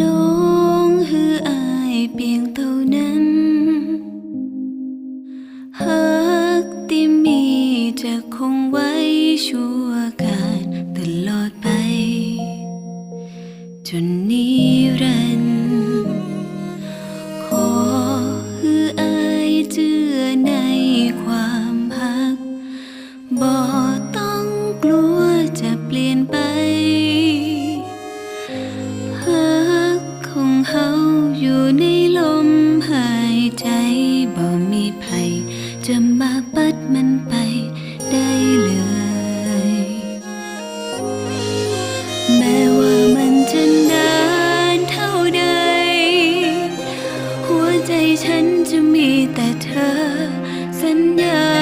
น้องฮืออายเพียงเท่านั้นหักที่มีจะคงไว้ชั่วกาลตลอดไป จนนิรันดร์ขอฮืออายเจอในความหักบ่ต้องกลัวจะเปลี่ยนไป เฮาอยู่ในลมหายใจบ่มีภัยจะมาปัดมันไปได้เลยแม้ว่ามันจะนานเท่าใด หัวใจฉันจะมีแต่เธอ สัญญา